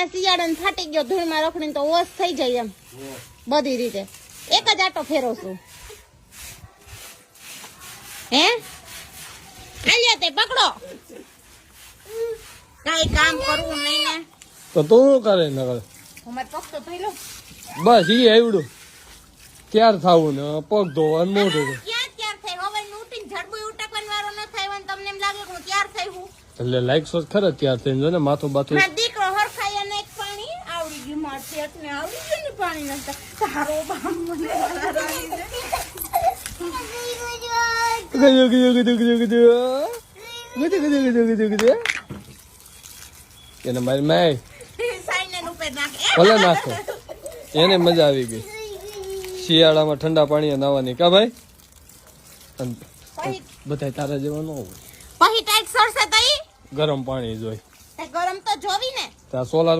તમે શિયાળાને ફાટી ગયો ધૂળમાં રખડીને તો ઓસ થઈ જાય એમ. બધી રીતે. એક જ આટો ફેરવશું હે? આલ્યા તે પકડો. કઈ કામ કરવું નહીં ને. તો તું કરે ન કરે અમાર પગ તો થઈ લો બસ ઈ આવડું. ત્યાર થાવું ને? પગ ધોવાનું મોઢું ધોવું. ક્યાં ત્યાર થઈ? હવે ઉઠીને ઝડબુય ઉટકવાન વારો ન થાય તમને એમ લાગે કે હું ત્યાર થઈ હું? એટલે લાઈક સો ખરા ત્યાર થઈને જો ને માથું બાથું દીકરો શેઠને આવડી ગયું ને પાણી નતા તારો બામ મને ગયો ગયો ગયો ગયો ગયો ગયો ગયો ગયો ગયો ગયો ગયો એને મારી માય ભલે નાખો. એને મજા આવી ગઈ. શિયાળામાં ઠંડા પાણીએ નાવાની કા ભાઈ? બધાય તારા જેવા ન હોય. પછી ટાઈટ સરસે તઈ? ગરમ પાણી જોઈ ગરમ તો જોવી ને. ત્યાં સોલાર